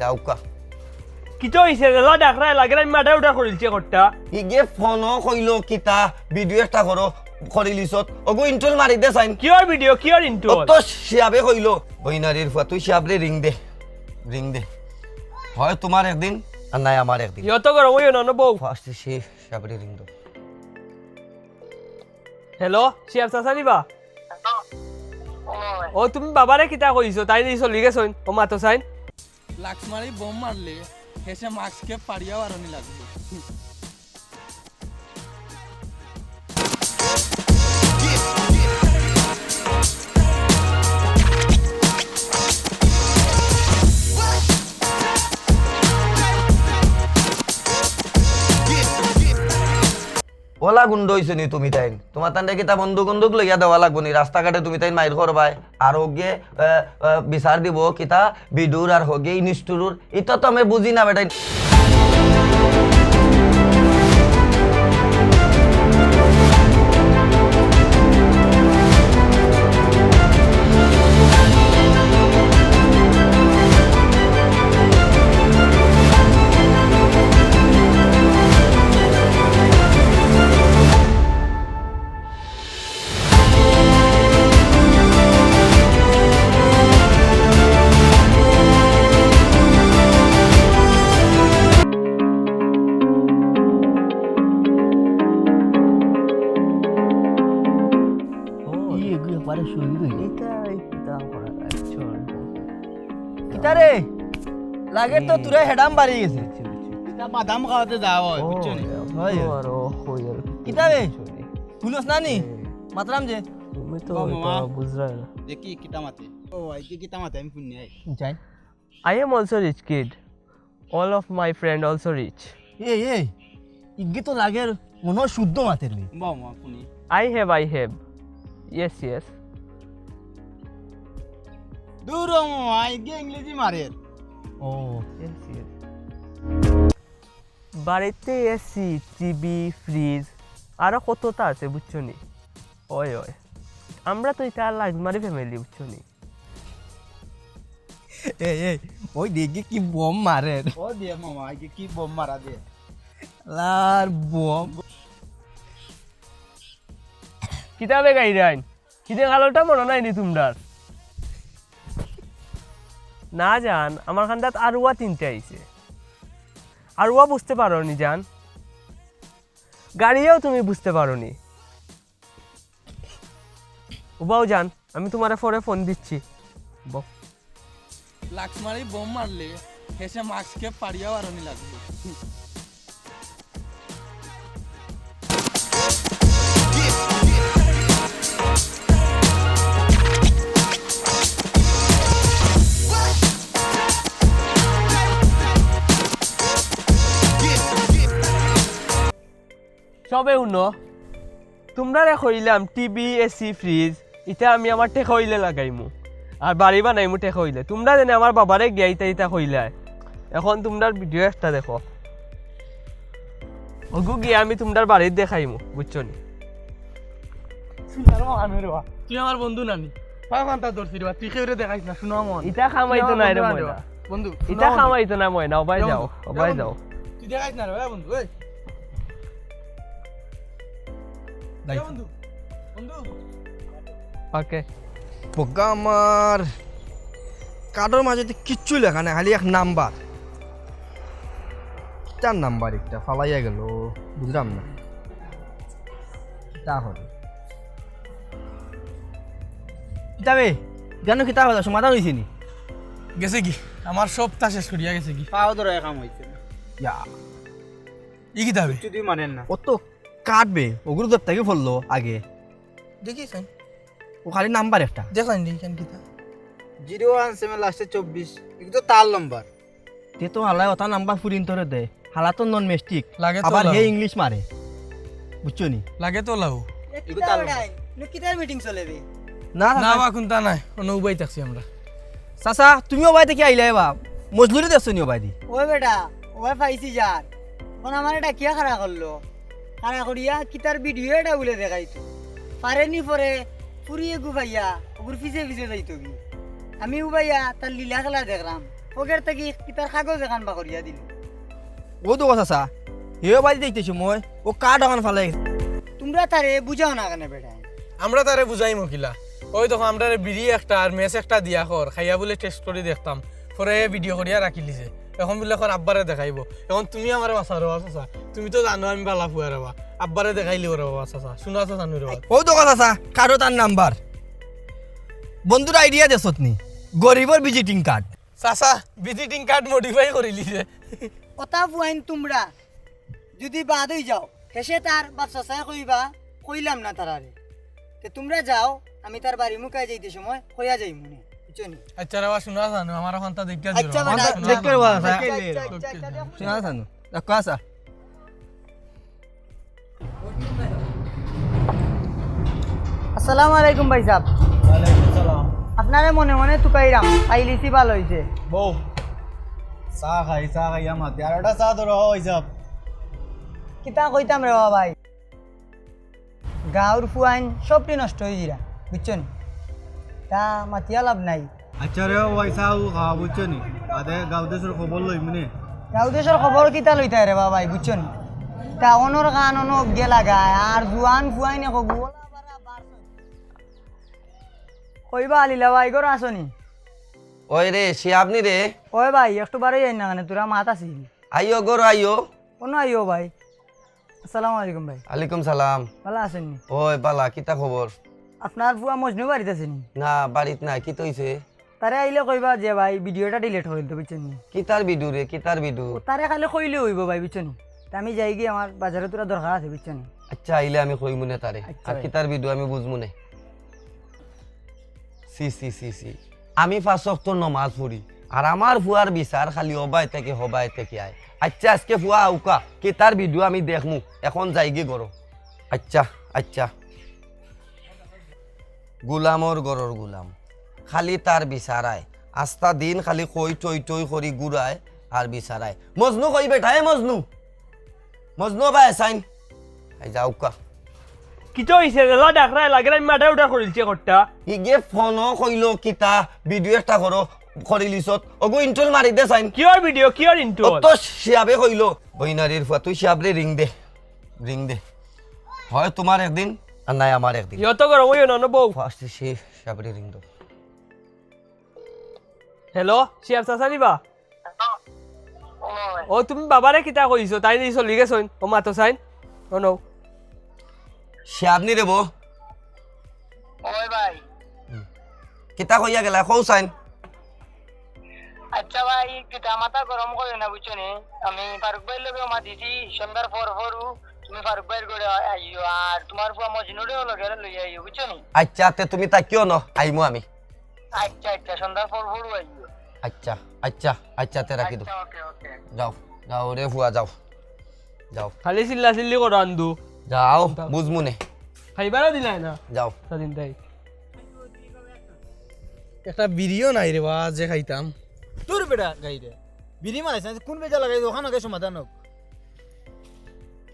যাওকা। কিতো হইছে রেলা ডাকরা লাগে আমি মাথা উঠা করিলছে ঘরটা ইগে ফোনও কইলো কিতা ভিডিও একটা করো করি লিছত। অগু ইন্ট্রোল মারি দে চাইন। কিয়র ভিডিও কিয়র ইন্টু অত শিয়াবে কইলো বইনারির ফুয়া তুই শিয়াবরে রিং দে। রিং দে। হয় তোমার একদিন আর নাই আমার একদিন। ইয়ত গরম হইও না বউ ফার্স্ট সে শিয়াবরে রিং দো। হেল্ল' চিয়াব চাচা দিবা? ও তুমি বাবারে কিতা কইছো তাই নি চলি গেছইন ও মাতো চাইন। লাক্স মারি বোম মারলে হেসে মাস্ককে পাড়িয়াও আরনি লাগবে। ওলা গুন্ড হয়েছে নি তুমি তাইন? তোমার তান্ডে কিতা বন্ধু বন্ধুক লইয়া দেওয়া লাগবো নি। রাস্তাঘাটে তুমি তাইন মাইর করবাই আর হোগে বিচার দিব কিতা বিদুর আর হোগে ইনিস্টুরুর ইটা তো আমি বুঝি না বেটাই কিতারে লাগে তো তুরে হেডাম বাড়ি গেছে। এটা বাদাম খাওয়াতে হয় বুঝছ নি? কিতারে শুনস না নি? মাতরাম যে। তুমি তো। বুঝরা দেখি কিতা মাতে? ও আইকে কিতা মাতে আমি শুনি আই যাই। I am also rich kid. All of my friend also rich. এই এই ইগে তো লাগে মনে শুদ্ধ মাতের বে বাও মা শুনি। I have, I have. Yes, yes. দূর আইকে ইংরেজি ও. বাড়িতে এসি টিভি ফ্রিজ আরও কতটা আছে বুঝছ নি? ওই ওই। আমরা তো এটা লাজমারি ফ্যামিলি বুঝছ নি? এই এই ওই কি বম মারে ও দিয়ে মামা কি বোম মারা দে লার বম। কিতাবে গাইরাইন। কিতে কালোটা মনে নাই নি তোমরার? না যান আমার খান্দাত আরুয়া তিনটে আইছে। আরুয়া বুঝতে পারো নি যান গাড়িও তুমি বুঝতে পারো নি উবাও যান আমি তোমার পরে ফোন দিচ্ছি। লাক্স মারি বোম মারলে, হেসে মাস্ককে পাড়িয়া বারণি লাগবে। সবে শুনো তোমরা কইলাম টিভি এসি ফ্রিজ ইটা আমি আমার টেকা হইলে লাগাইমু। আর বাড়ি বানাইমু টেকা হইলে। তোমরা জানে আমার বাবারে গিয়া ইতা ইতা কইলে। এখন তোমরার ভিডিও একটা দেখো। ওগু গিয়ে আমি তোমরার বাড়ির দেখাইমু বুঝছ নি? তুই আমার বন্ধু নানি কান্তা ধরছি রে তুই কেউরে দেখাইছ না শুনো মন। ইটা খামাইতো না রে ময়না বন্ধু ইটা খামাইতো না ময়না ওবাই যাও ওবাই যাও তুই দেখাইছ না রে বন্ধু এই। বন্ধু বন্ধু ওকে বগা আমার কার্ডের মাঝে কিচ্ছু লেখা নাই খালি এক নাম্বার। চার নাম্বার একটা ফালাইয়া গেল বুঝলাম না। তাহলে। কিতাবে জানো কিতাব হলো সমাধান হয়েছে নি। গেছে কি? আমার সপ্তাহ শেষ করিয়া গেছে কি? পাও ধরে কাম হইছে। ইয়া। ই কি যদি মানেন না। তো কাটবে। ওগুলো তো থেকে ফেলল আগে। দেখিছেন ও খালি নাম্বার একটা। দেখলেন দেখেন কি জিরো ওয়ান সেভেন লাস্টে চব্বিশ। এগুলো তো তার নম্বর। তে তো হালায় ওটা নাম্বার ফুরিন তোরে দে। হালা তো নন মেস্টিক লাগে তো আবার হে ইংলিশ মারে। বুঝছ নি? লাগে তো লাও এগুলো তার না না বা কোনটা নাই। অন্য উবাই থাকছি আমরা। চাচা তুমিও বাড়িতে কি আইলে বা মজদুরি দেখছ নি দি? ওই বেটা ওই পাইছি যার। এখন আমার এটা কিয়া খাড়া করল। খাড়া করিয়া কিতার ভিডিও এটা বলে দেখাইতো। পারেনি পরে ফুরিয়ে গুবাইয়া ওগুর পিছে পিছে যাইতো কি আমি উবাইয়া তার লীলা খেলা দেখলাম। ওগের থেকে কিতার কাগজ এখান বা করিয়া দিল। ও তো কথা চা। হেও বাড়ি দেখতেছি মই। ও কাঠ এখন ফালে তোমরা তারে বুঝাও না কেন বেটায় আমরা তারে বুঝাই মকিলা। ওই তখন আমরা বিড়ি একটা আর মেস একটা দিয়া কর। খাইয়া বলে টেস্ট করে দেখতাম। পরে ভিডিও করিয়া রাখি লিছে এখন বলে এখন আব্বারে দেখাইব। এখন তুমি আমার বাসা রে চাচা। তুমি তো জানো আমি বালা ফুয়া রেবা আব্বারে দেখাইলি রে বাবা চাচা। শুনা তো জানো রে ও তো কথা চা কাঠো তার নাম্বার বন্ধুর আইডিয়া দেছত নি। গরিবর ভিজিটিং কার্ড চাচা ভিজিটিং কার্ড মডিফাই করে যে। কথা ফুয়াইন তোমরা যদি বাদ হয়ে যাও হেসে তার বাচ্চা চাই কইবা কইলাম না তারারে তে তোমরা যাও আমি তার বাড়ি মুখায় যাইতে সময় কইয়া যাই মনে আচ্ছা জানো আমার আচ্ছা বেটা, দেখ করে বাবা, আচ্ছা। শোনা জানো চা আসসালামু আলাইকুম ভাই সাহেব। আপনারে মনে মনে তুকাইরাম পাইলিছি ভালো হইছে। বউ চাহ খাই চাহ খাই আমার তেরোটা চাহ ধরো কিতা কইতাম রে ভাই? গাঁর ফুয়াইন সবটি নষ্ট হয়ে জিরা বুঝছ নি তা মাতিয়া লাভ নাই। আচ্ছা রে ওই চাহ খাওয়া বুঝছ নি? আদে গাঁও দেশের খবর লই মানে। গাঁও খবর কিতা লইতা রে বাবা ভাই বুঝছ নি? তা অনর গান অনক গেলা গায় আর জুয়ান এখন গোলা বারা কইবা আলিলা ভাই গর আসনি ওই রে সে আপনি রে ওই ভাই একটু বারোই আইন না কেন তোরা মাত আসিল আইও গরো আইও। কোনো আইও ভাই আসসালামু আলাইকুম ভাই আলাইকুম সালাম। ভালো আছেননি ওই বালা কিতা খবর আপনার ফুয়া মজনু বাড়িতে আছেনি? না বাড়িত নাই কি তৈছে? তারে আইলে কইবা যে ভাই ভিডিওটা ডিলিট হইল তো বুঝছেন নি? কিতার বিদু রে কিতার বিদু তারে খালি কইলে হইব ভাই বুঝছেন আমি যাই গিয়ে আমার বাজারে তোরা দরকার আছে বুঝছেন আচ্ছা আইলে আমি কই মনে তারে। আচ্ছা। আর ভাই। কিতার বিদু আমি বুঝমু নে? সি সি সি সি। আমি পাঁচ ওয়াক্ত নমাজ পড়ি আর আমার ফুয়ার বিচার খালি হবাই থেকে হবাই থেকে আয়। আচ্ছা আজকে ফুয়া আউকা কিতার বিদু আমি দেখমু এখন যাইগে গরো আচ্ছা আচ্ছা। গুলামর গরর গুলাম। খালি তার বিচারায় আস্তা দিন খালি কই টই টই করি গুড়ায় আর বিচারায় মজনু কই বেঠায় মজনু। মজনু বাই সাইন এই যাওকা কিতো হইছে লা ডাকরাই লাগে আমি মাঠে উঠা করিলছে করটা ইগে ফোনও কইল কিতা ভিডিও একটা করো করিলিছত অগু ইন্টল মারি দে সাইন কিয়র ভিডিও কিয়র ইন্টু তো শিয়াবে কইল বইনারির ফুয়া তুই শিয়াবরে রিং দে রিং দে। হয় তোমার একদিন আর নাই আমার একদিন ইয়ত গরম হইও না বউ ফার্স্ট সে শিয়াবরে রিং দো হেল্ল' শিয়াব চাচা দিবা ও তুমি বাবারে কিতা কইছো তাই দি চলি গেছইন ও মাতো চাইন ও নৌ শিয়াব নি রেব ওই ভাই কিতা কইয়া গেলা কৌ সাইন আচ্ছা ভাই পিতা মাথা গরম করে না বুঝছ নি আমি ফারুক ভাইয়ের লগে মা দিছি সন্ধ্যার পর পরু তুমি ফারুক ভাইয়ের করে আইও আর তোমার ফুয়া মজনুরেও লগে লই আইও বুঝছ নি? আচ্ছা তে তুমি তাকিও ন? আইমু আমি। আচ্ছা আচ্ছা সন্ধ্যার পর পরু আইও আচ্ছা আচ্ছা আচ্ছা তে রাখি দো আচ্ছা ওকে ওকে যাও যাও রে ফুয়া যাও। যাও। খালি চিল্লা চিল্লি করো আন্দু যাও বুঝমু নে খাইবারও দিলাই না? যাও। স্বাধীন তাই। একটা বিড়িও নাই রে বা যে খাইতাম। তোর বেটা গাইরে বিড়ি মারাইছে কোন বেজা লাগাই ওখানে সমাধান হোক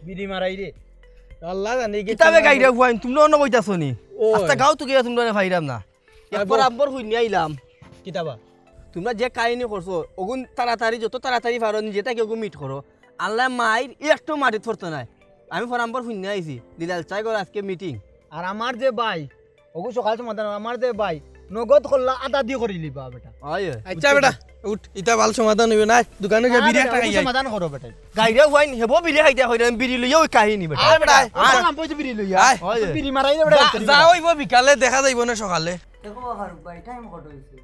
বিড়ি মারাই রে। আল্লাহ জানি কি কিতাবে গাইরা ফুয়াইন তোমরা অন্য কইতাছো নি আচ্ছা গাঁও তো গিয়া তোমরা ভাইরাম না? এরপর আব্বর শুনি আইলাম কিতাবা। তোমরা যে কাহিনী করছ ওগুন তাড়াতাড়ি যত তাড়াতাড়ি পারো নিজে তাকে ওগুন মিট করো। আল্লাহ মাইর একটু মাটিত পড়তো নাই। আমি ফরাম্বর শুনি আইছি। দিলাল চাই গর আজকে মিটিং আর আমার যে ভাই ওগু সকাল সমাধান আমার যে ভাই নগদ করলা আদা দিয়ে করিলি বা বেটা। আচ্ছা বেটা। উঠ ইটা ভালো সমাধান হইবে না। দোকানে গিয়ে বিড়ি একটা খাই সমাধান করো বেটা। গাইরা ফুয়াইন হেব বিড়ি খাইতে হইলে বিড়ি লইয়া ওই কাহিনী বেটা। আয় বেটা আয়। নাম পয়সা বিড়ি লইয়া আয়। বিড়ি মারাই রে বেটা যা- যা হইব বিকালে দেখা যাইব না সকালে। দেখো ফারুক ভাই টাইম কত হইছে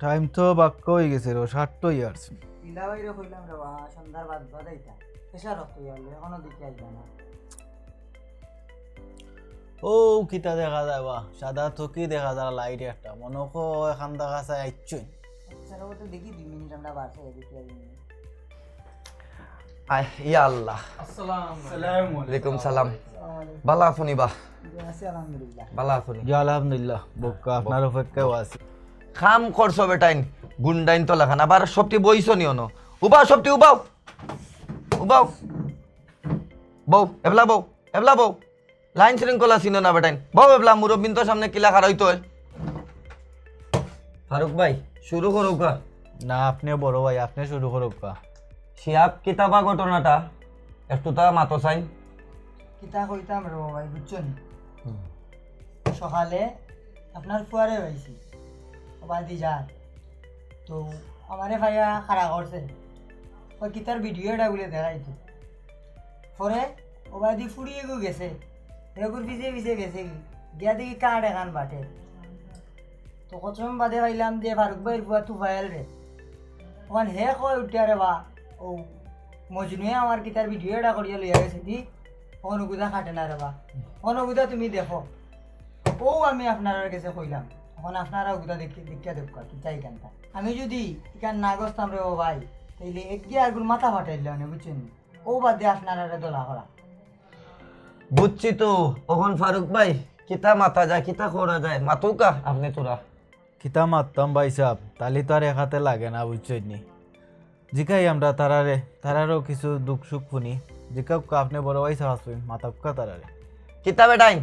টাইম তো বাক্য হয়ে গেছে রো ষাটটো ইয়ার্স ইলা বাইরে কইলাম রে বা সন্ধ্যার বাদ বাদাইতা পেশা রক্ত গেল এখনও দেখি আইবা না। ও কিতা দেখা যায় বা সাদা তো কি দেখা যায় লাইট একটা। মনে কো এখান দেখা যায় আইচুই আচ্ছা রে তো দেখি দুই মিনিট আমরা বাসে ইয়া আল্লাহ। ওয়ালাইকুম সালাম। বালা আফনি বা আছি আলহামদুলিল্লাহ। বালা আফনি জি আলহামদুলিল্লাহ বোকা আপনার অপেক্ষাও আছে। খাম করছ বেটাইন গুন্ডাইন তো লাখান আবার সবটি বইছো নিও ন উবাও সবটি উবাও। উবাও। বউ এবলা বউ এবলা বউ। লাইন শৃঙ্খলা চিনো না বেটাইন। বউ এবলা মুরব্বিন তো সামনে কিলা খারাইতো ফারুক ভাই শুরু করুক গা। না আপনি বড় ভাই আপনি শুরু করুক কা। শিয়াব কিতাবা ঘটনাটা একটু তা মাতো চাইন কিতা কইতাম রে ভাই বুঝছেন সকালে আপনার ফুয়ারে হয়েছি বাদি যার তো আমারে ভাইয়া খাড়া করছে ওই কিতার ভিডিওটা বলে দেখাইতো পরে ও বাদি ফুড়িয়ে গেছে। এগুর পিছে পিছে গেছে কি? গিয়া দেখি কাঠ এখান বাটে। তো কচম বাদে পাইলাম যে ফারুক ভাইয়ের ফুয়া তু ফায়াল রে ওখান হে কয় উঠিয়া রে বা। ও মজনুয়ে আমার কিতার ভিডিওটা করিয়া লইয়া গেছে কি অনুগুদা খাটে না রে বা। অনুগুদা, তুমি দেখো। ও আমি আপনার কাছে কইলাম এখন আপনারা ওগুলা দেখি দেখিয়া দেখ কি চাই কেনটা আমি যদি ইকান না গস্তাম রে ও ভাই, তাইলে এক গিয়ে আগুন মাথা ফাটাইলে অনেক বুঝছেন ও বাদ আপনারা দোলা করা বুঝছি তো। ওখন ফারুক ভাই? কিতা মাথা যায় কিতা করা যায়? মাতুকা আপনি তোরা। কিতা মারতাম ভাই সাহ তালি তো আর একাতে লাগে না বুঝছেন নি? জিকাই আমরা তারারে তারারও কিছু দুঃখ সুখ শুনি। জিকা আপনি বড় ভাই সাহায্য মাতাক্কা তারারে। কিতা বেটাইন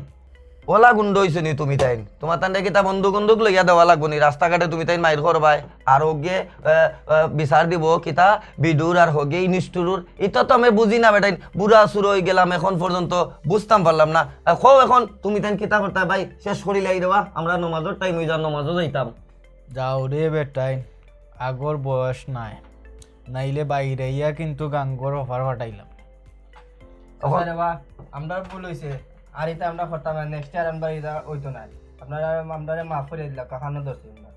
ওলা গুন্ড হইছে নি তুমি তাইন? তোমার তান্ডে কিতা বন্ধু বন্ধুক লইয়া দেওয়া লাগবো নি। রাস্তাঘাটে তুমি তাইন মাইর করবাই আর হোগে বিচার দিব কিতা বিদুর আর হোগে নিষ্ঠুরুর এটা তো আমি বুঝি না বেটাইন বুড়া সুর হয়ে গেলাম এখন পর্যন্ত বুঝতাম পারলাম না। খো এখন তুমি তাইন কিতা করতে ভাই শেষ করিলাই দেওয়া আমরা নমাজের টাইম হয়ে যা নমাজও যাইতাম। যাও রে বেটাই আগর বয়স নাই। নাইলে বাইরে ইয়া কিন্তু গাঙ্গর অফার ফাটাইলাম। এখন আমরা ভুল হয়েছে আর এটা আমরা করতাম নেক্সট ইয়ার আমরা এটা হইতো না আপনারা আমরা মাফ করে দিলাম কাকানো ধরছি আমরা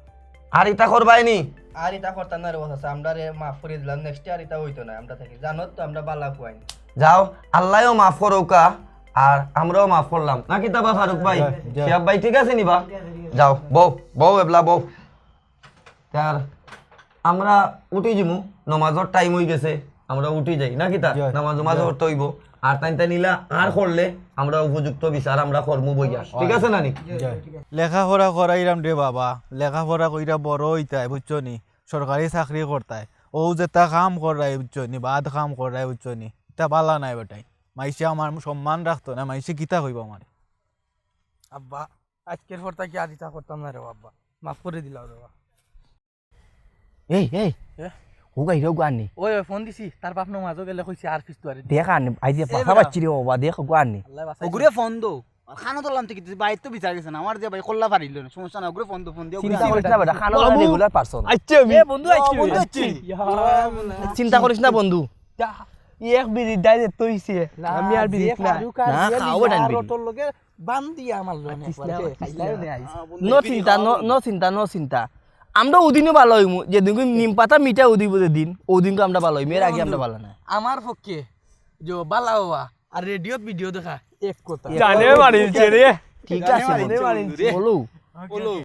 আর ইটা করবাই নি আর এটা করতাম না রে কথা আমরা মাফ করে দিলাম নেক্সট ইয়ার এটা হইতো না আমরা থাকি। জানো তো আমরা বালা পুয়াই। যাও আল্লাহও মাফ করুকা আর আমরাও মাফ করলাম। না কিতা বা ফারুক ভাই? যা, যা। শিয়াব ভাই ঠিক আছে নিবা যাও বউ বউ এবলা বউ। তার আমরা উঠি যাব নমাজর টাইম হয়ে গেছে আমরা উঠি যাই। না কিতা যা, নামাজ নামাজ হইব। আর তাই তাই নিলা আর করলে আমরা উপযুক্ত বিচার আমরা কর্ম বইয়া। ঠিক আছে নানি? লেখাপড়া করাইরাম রে বাবা লেখাপড়া কইরা বড় হইতাই বুঝছ নি? সরকারি চাকরি করতাই। ও যেটা কাম করাই বুঝছ নি? বাদ কাম করাই বুঝছ নি? তা বালা নাই বেটাই। মাইসে আমার সম্মান রাখতো না মাইসে কিতা হইব আমার? আব্বা আজকের পর থেকে আর ইতা করতাম না রে আব্বা মাফ করে দিলাম রে বাবা। এই এই। এ? ও গাই রেও গানি ওই ফোন দিছি তার বাপ নমাজও গেলে কইছে আর ফিস তুয়ারে দেখ আনি আই যে পাখা বাচ্চি রে বাবা দেখ গানি ওগুরে ফোন দো খানো তোলাম থেকে বাইর তো বিচার গেছে না আমার যে ভাই কল্লা পারিল না সমস্যা না ওগুরে ফোন দো ফোন দিয়ে চিন্তা করিস না বেটা খানো রেগুলার পারসন আচ্ছা আমি বন্ধু আইছি বন্ধু আইছি। চিন্তা করিস না বন্ধু এক বিড়ি ডাইরেক্ট তৈছে আমি আর বিড়ি না না খাও বেটা বিড়ি। তোর লগে বান দিয়া আমার লগে নে চিন্তা নো নো চিন্তা নো চিন্তা আমরা ওদিনও ভালো হইমু যেদিন নিম পাতা মিঠা উদিব যেদিন ওদিনকে আমরা ভালো হইমু এর আগে আমরা ভালো না আমার পক্ষে যে বালা হওয়া আর রেডিও ভিডিও দেখা এক কথা। জানে মারিছে রে ঠিক আছে বলো।